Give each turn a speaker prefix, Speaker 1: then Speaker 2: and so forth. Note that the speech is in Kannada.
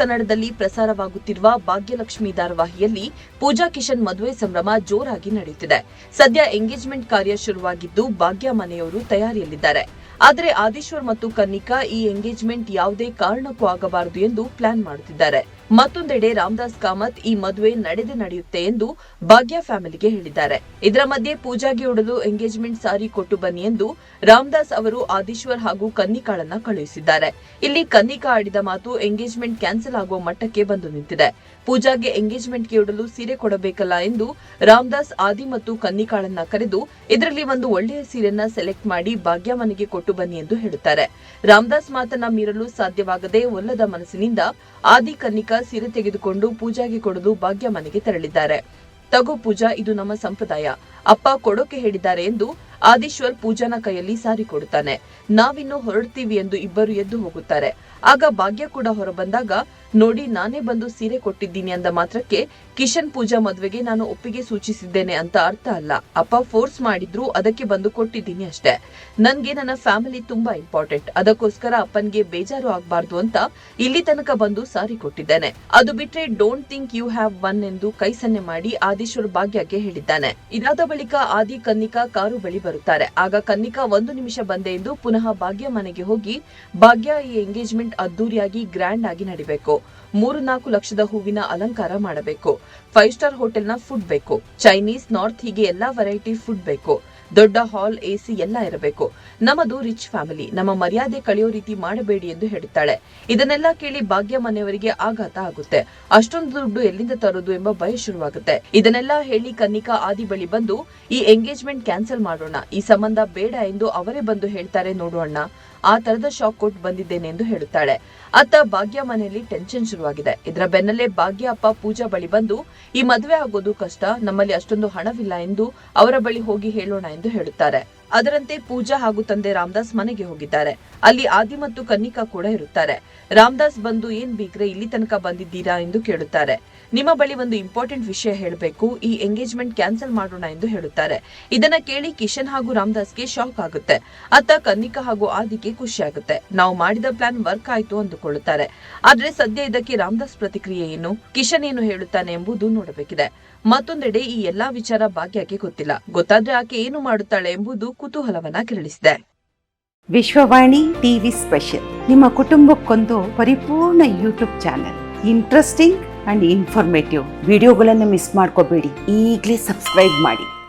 Speaker 1: ಕನ್ನಡದಲ್ಲಿ ಪ್ರಸಾರವಾಗುತ್ತಿರುವ ಭಾಗ್ಯಲಕ್ಷ್ಮಿ ಧಾರಾವಾಹಿಯಲ್ಲಿ ಪೂಜಾ ಕಿಶನ್ ಮದುವೆ ಸಂಭ್ರಮ ಜೋರಾಗಿ ನಡೆಯುತ್ತಿದೆ. ಸದ್ಯ ಎಂಗೇಜ್ಮೆಂಟ್ ಕಾರ್ಯ ಶುರುವಾಗಿದ್ದು ಭಾಗ್ಯ ಮನೆಯವರು ತಯಾರಿಯಲ್ಲಿದ್ದಾರೆ. ಆದರೆ ಆದೇಶ್ವರ್ ಮತ್ತು ಕನ್ನಿಕಾ ಈ ಎಂಗೇಜ್ಮೆಂಟ್ ಯಾವುದೇ ಕಾರಣಕ್ಕೂ ಆಗಬಾರದು ಎಂದು ಪ್ಲಾನ್ ಮಾಡುತ್ತಿದ್ದಾರೆ. ಮತ್ತೊಂದೆಡೆ ರಾಮದಾಸ್ ಕಾಮತ್ ಈ ಮದುವೆ ನಡೆದೇ ನಡೆಯುತ್ತೆ ಎಂದು ಭಾಗ್ಯ ಫ್ಯಾಮಿಲಿಗೆ ಹೇಳಿದ್ದಾರೆ. ಇದರ ಮಧ್ಯೆ ಪೂಜಾಗೆ ಉಡಲು ಎಂಗೇಜ್ಮೆಂಟ್ ಸಾರಿ ಕೊಟ್ಟು ಬನ್ನಿ ಎಂದು ರಾಮದಾಸ್ ಅವರು ಆದೇಶ್ವರ್ ಹಾಗೂ ಕನ್ನಿಕಾಳನ್ನ ಕಳುಹಿಸಿದ್ದಾರೆ. ಇಲ್ಲಿ ಕನ್ನಿಕಾ ಆಡಿದ ಮಾತು ಎಂಗೇಜ್ಮೆಂಟ್ ಕ್ಯಾನ್ಸಲ್ ಆಗುವ ಮಟ್ಟಕ್ಕೆ ಬಂದು ನಿಂತಿದೆ. ಪೂಜಾಗೆ ಎಂಗೇಜ್ಮೆಂಟ್ಗೆ ಉಡಲು ಸೀರೆ ಕೊಡಬೇಕಲ್ಲ ಎಂದು ರಾಮದಾಸ್ ಆದಿ ಮತ್ತು ಕನ್ನಿಕಾಳನ್ನ ಕರೆದು ಇದರಲ್ಲಿ ಒಂದು ಒಳ್ಳೆಯ ಸೀರೆಯನ್ನ ಸೆಲೆಕ್ಟ್ ಮಾಡಿ ಭಾಗ್ಯ ಮನೆಗೆ ಕೊಟ್ಟು ಬನ್ನಿ ಎಂದು ಹೇಳುತ್ತಾರೆ. ರಾಮದಾಸ್ ಮಾತನ್ನ ಮೀರಲು ಸಾಧ್ಯವಾಗದೆ ಒಲ್ಲದ ಮನಸ್ಸಿನಿಂದ ಆದಿ ಕನ್ನಿಕಾ ಸೀರೆ ತೆಗೆದುಕೊಂಡು ಪೂಜಾಗೆ ಕೊಡಲು ಭಾಗ್ಯ ಮನೆಗೆ ತೆರಳಿದ್ದಾರೆ. ತಗೋ ಪೂಜಾ, ಇದು ನಮ್ಮ ಸಂಪ್ರದಾಯ. ಅಪ್ಪ ಕೊಡೋಕೆ ಹೇಳಿದ್ದಾರೆ ಎಂದು ಆದೀಶ್ವರ್ ಪೂಜಾನ ಕೈಯಲ್ಲಿ ಸಾರಿ ಕೊಡುತ್ತಾನೆ. ನಾವಿನ್ನು ಹೊರಡ್ತೀವಿ ಎಂದು ಇಬ್ಬರು ಎದ್ದು ಹೋಗುತ್ತಾರೆ. ಆಗ ಭಾಗ್ಯ ಕೂಡ ಹೊರಬಂದಾಗ, ನೋಡಿ ನಾನೇ ಬಂದು ಸೀರೆ ಕೊಟ್ಟಿದ್ದೀನಿ ಅಂದ ಮಾತ್ರಕ್ಕೆ, ಕಿಶನ್ ಪೂಜಾ ಮದುವೆಗೆ ನಾನು ಒಪ್ಪಿಗೆ ಸೂಚಿಸಿದ್ದೇನೆ ಅಂತ ಅರ್ಥ ಅಲ್ಲ. ಅಪ್ಪ ಫೋರ್ಸ್ ಮಾಡಿದ್ರು, ಅದಕ್ಕೆ ಬಂದು ಕೊಟ್ಟಿದ್ದೀನಿ ಅಷ್ಟೇ. ನನ್ಗೆ ನನ್ನ ಫ್ಯಾಮಿಲಿ ತುಂಬಾ ಇಂಪಾರ್ಟೆಂಟ್. ಅದಕ್ಕೋಸ್ಕರ ಅಪ್ಪನ್ಗೆ ಬೇಜಾರು ಆಗ್ಬಾರ್ದು ಅಂತ ಇಲ್ಲಿ ತನಕ ಬಂದು ಸಾರಿ ಕೊಟ್ಟಿದ್ದೇನೆ. ಅದು ಬಿಟ್ರೆ don't think you have one ಎಂದು ಕೈ ಸನ್ನೆ ಮಾಡಿ ಆದೀಶ್ವರ್ ಭಾಗ್ಯಕ್ಕೆ ಹೇಳಿದ್ದಾನೆ. ಇದಾದ ಬಳಿಕ ಆದಿ ಕನ್ನಿಕಾ ಕಾರು ಬಳಿ ಬರುತ್ತಾರೆ. ಆಗ ಕನ್ನಿಕಾ ಒಂದು ನಿಮಿಷ ಬಂದೆ ಎಂದು ಪುನಃ ಭಾಗ್ಯ ಮನೆಗೆ ಹೋಗಿ ಭಾಗ್ಯ ಈ ಎಂಗೇಜ್ಮೆಂಟ್ ಅದ್ದೂರಿಯಾಗಿ ಗ್ರ್ಯಾಂಡ್ ಆಗಿ ನಡಿಬೇಕು. ಮೂರು ನಾಲ್ಕು ಲಕ್ಷದ ಹೂವಿನ ಅಲಂಕಾರ ಮಾಡಬೇಕು. ಫೈವ್ ಸ್ಟಾರ್ ಹೋಟೆಲ್ನ ಫುಡ್ ಬೇಕು. ಚೈನೀಸ್, ನಾರ್ತ್ ಹೀಗೆ ಎಲ್ಲಾ ವೆರೈಟಿ ಫುಡ್ ಬೇಕು. ದೊಡ್ಡ ಹಾಲ್, ಎಸಿ ಎಲ್ಲ ಇರಬೇಕು. ನಮ್ಮದು ರಿಚ್ ಫ್ಯಾಮಿಲಿ. ನಮ್ಮ ಮರ್ಯಾದೆ ಕಳೆಯೋ ರೀತಿ ಮಾಡಬೇಡಿ ಎಂದು ಹೇಳುತ್ತಾಳೆ ಇದನ್ನೆಲ್ಲ ಕೇಳಿ ಭಾಗ್ಯ ಮನೆಯವರಿಗೆ ಆಘಾತ ಆಗುತ್ತೆ. ಅಷ್ಟೊಂದು ದುಡ್ಡು ಎಲ್ಲಿಂದ ತರೋದು ಎಂಬ ಭಯ ಶುರುವಾಗುತ್ತೆ. ಇದನ್ನೆಲ್ಲ ಹೇಳಿ ಕನ್ನಿಕಾ ಆದಿ ಬಳಿ ಬಂದು, ಈ ಎಂಗೇಜ್ಮೆಂಟ್ ಕ್ಯಾನ್ಸಲ್ ಮಾಡೋಣ. ಈ ಸಂಬಂಧ ಬೇಡ ಎಂದು ಅವರೇ ಬಂದು ಹೇಳ್ತಾರೆ. ನೋಡೋಣ ಆ ತರದ ಶಾಕ್ ಕೊಟ್ಟು ಬಂದಿದ್ದೇನೆ ಎಂದು ಹೇಳುತ್ತಾಳೆ. ಅತ್ತ ಭಾಗ್ಯ ಮನೆಯಲ್ಲಿ ಟೆನ್ಷನ್ ಶುರುವಾಗಿದೆ. ಇದರ ಬೆನ್ನಲ್ಲೇ ಭಾಗ್ಯ ಅಪ್ಪ ಪೂಜಾ ಬಳಿ ಬಂದು, ಈ ಮದುವೆ ಆಗೋದು ಕಷ್ಟ, ನಮ್ಮಲ್ಲಿ ಅಷ್ಟೊಂದು ಹಣವಿಲ್ಲ ಎಂದು ಅವರ ಬಳಿ ಹೋಗಿ ಹೇಳೋಣ ಎಂದು ಹೇಳುತ್ತಾರೆ. ಅದರಂತೆ ಪೂಜಾ ಹಾಗೂ ತಂದೆ ರಾಮದಾಸ್ ಮನೆಗೆ ಹೋಗಿದ್ದಾರೆ. ಅಲ್ಲಿ ಆದಿ ಮತ್ತು ಕನ್ನಿಕಾ ಕೂಡ ಇರುತ್ತಾರೆ. ರಾಮದಾಸ್ ಬಂದು ಏನ್ ಬೀಗ್ರೆ ಇಲ್ಲಿ ತನಕ ಬಂದಿದ್ದೀರಾ ಎಂದು ಕೇಳುತ್ತಾರೆ. ನಿಮ್ಮ ಬಳಿ ಒಂದು ಇಂಪಾರ್ಟೆಂಟ್ ವಿಷಯ ಹೇಳಬೇಕು. ಈ ಎಂಗೇಜ್ಮೆಂಟ್ ಕ್ಯಾನ್ಸಲ್ ಮಾಡೋಣ ಎಂದು ಹೇಳುತ್ತಾರೆ. ಇದನ್ನ ಕೇಳಿ ಕಿಶನ್ ಹಾಗೂ ರಾಮದಾಸ್ಗೆ ಶಾಕ್ ಆಗುತ್ತೆ. ಅತ್ತ ಕನ್ನಿಕಾ ಹಾಗೂ ಆದಿಗೆ ಖುಷಿ ಆಗುತ್ತೆ ನಾವು ಮಾಡಿದ ಪ್ಲಾನ್ ವರ್ಕ್ ಆಯ್ತು ಅಂದುಕೊಳ್ಳುತ್ತಾರೆ. ಆದ್ರೆ ಸದ್ಯ ಇದಕ್ಕೆ ರಾಮದಾಸ್ ಪ್ರತಿಕ್ರಿಯೆ ಏನು? ಕಿಶನ್ ಏನು ಹೇಳುತ್ತಾನೆ ಎಂಬುದು ನೋಡಬೇಕಿದೆ. ಮತ್ತೊಂದೆಡೆ ಈ ಎಲ್ಲಾ ವಿಚಾರ ಭಾಗ್ಯಕ್ಕೆ ಗೊತ್ತಿಲ್ಲ. ಗೊತ್ತಾದ್ರೆ ಆಕೆ ಏನು ಮಾಡುತ್ತಾಳೆ ಎಂಬುದು ಕುತೂಹಲವನ್ನ ಕೆರಳಿಸಿದೆ.
Speaker 2: Vishwavani TV special. ನಿಮ್ಮ ಕುಟುಂಬಕ್ಕೊಂದು ಪರಿಪೂರ್ಣ YouTube channel. Interesting and informative. ವಿಡಿಯೋಗಳನ್ನು ಮಿಸ್ ಮಾಡ್ಕೋಬೇಡಿ. ಈಗಲೇ ಸಬ್ಸ್ಕ್ರೈಬ್ ಮಾಡಿ.